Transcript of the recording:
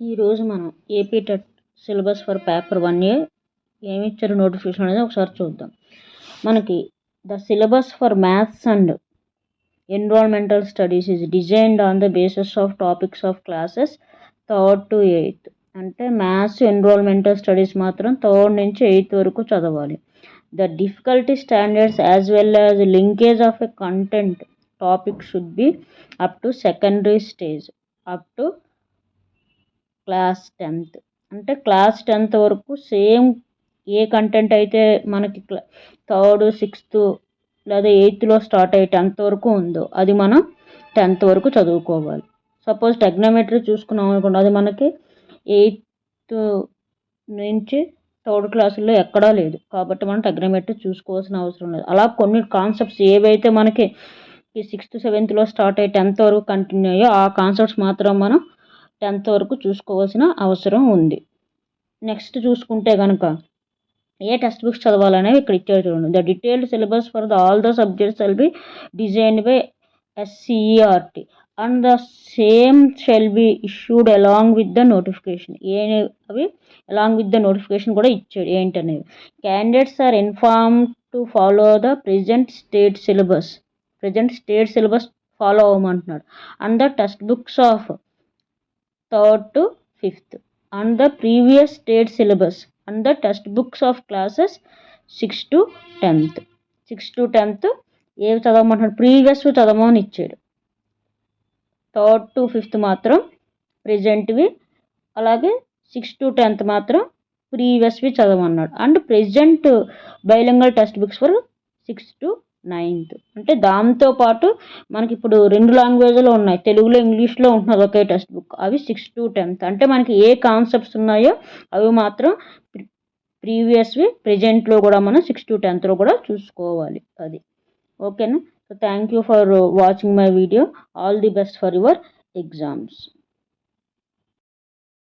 ఈరోజు మనం AP TET syllabus for paper one A ఏమి ఇచ్చారు నోటిఫికేషన్ అనేది ఒకసారి చూద్దాం. మనకి the syllabus for maths and environmental studies is designed on the basis of topics of classes third to eighth అంటే మ్యాథ్స్ ఎన్విరాన్మెంటల్ స్టడీస్ మాత్రం థర్డ్ నుంచి eighth వరకు చదవాలి. The difficulty standards as well as linkage of a content topic should be up to secondary stage up to class tenth. అంటే class tenth వరకు same ఏ content అయితే మనకి థర్డ్ సిక్స్త్ లేదా ఎయిత్లో స్టార్ట్ అయ్యే టెన్త్ వరకు ఉందో అది మనం టెన్త్ వరకు చదువుకోవాలి. సపోజ్ టెగ్నోమెట్రీ చూసుకున్నాం అనుకోండి అది మనకి ఎయిత్ నుంచి థర్డ్ క్లాసుల్లో ఎక్కడా లేదు. కాబట్టి మనం టెగ్నోమెట్రీ చూసుకోవాల్సిన అవసరం లేదు. అలా కొన్ని కాన్సెప్ట్స్ ఏవైతే మనకి ఈ సిక్స్త్ సెవెంత్లో స్టార్ట్ అయ్యి టెన్త్ వరకు కంటిన్యూ అయ్యో ఆ కాన్సెప్ట్స్ మాత్రం మనం టెన్త్ వరకు చూసుకోవాల్సిన అవసరం ఉంది. నెక్స్ట్ చూసుకుంటే కనుక ఏ టెక్స్ట్ బుక్స్ చదవాలనేవి ఇక్కడ ఇచ్చారు చూడండి. The detailed syllabus for the all the subjects will be design by SCERT and the same shall be issued along with the notification. ఏ అవి అలాంగ్ విత్ ద నోటిఫికేషన్ కూడా ఇచ్చాడు ఏంటనేవి. Candidates are inform to follow the present state syllabus. Present state syllabus follow అవ్వమంటున్నాడు. And the textbooks of third to fifth. And the previous state syllabus and the textbooks of classes six to tenth. Six to tenth ఏవి చదవమంటున్నాడు? Previous చదవమని ఇచ్చాడు. Third to fifth మాత్రం ప్రెజెంట్వి అలాగే six to tenth మాత్రం ప్రీవియస్వి చదవమన్నాడు. And present bilingual textbooks for six to ninth. అంటే దాంతో పాటు మనకి ఇప్పుడు రెండు లాంగ్వేజ్లో ఉన్నాయి. తెలుగులో ఇంగ్లీష్లో ఉంటున్నది ఒకే టెక్స్ట్ బుక్. అవి సిక్స్ టు టెన్త్. అంటే మనకి ఏ కాన్సెప్ట్స్ ఉన్నాయో అవి మాత్రం ప్రీవియస్వి ప్రజెంట్లో కూడా మనం సిక్స్ టు టెన్త్లో కూడా చూసుకోవాలి అది. ఓకేనా? So thank you for watching my video. All the best for your exams.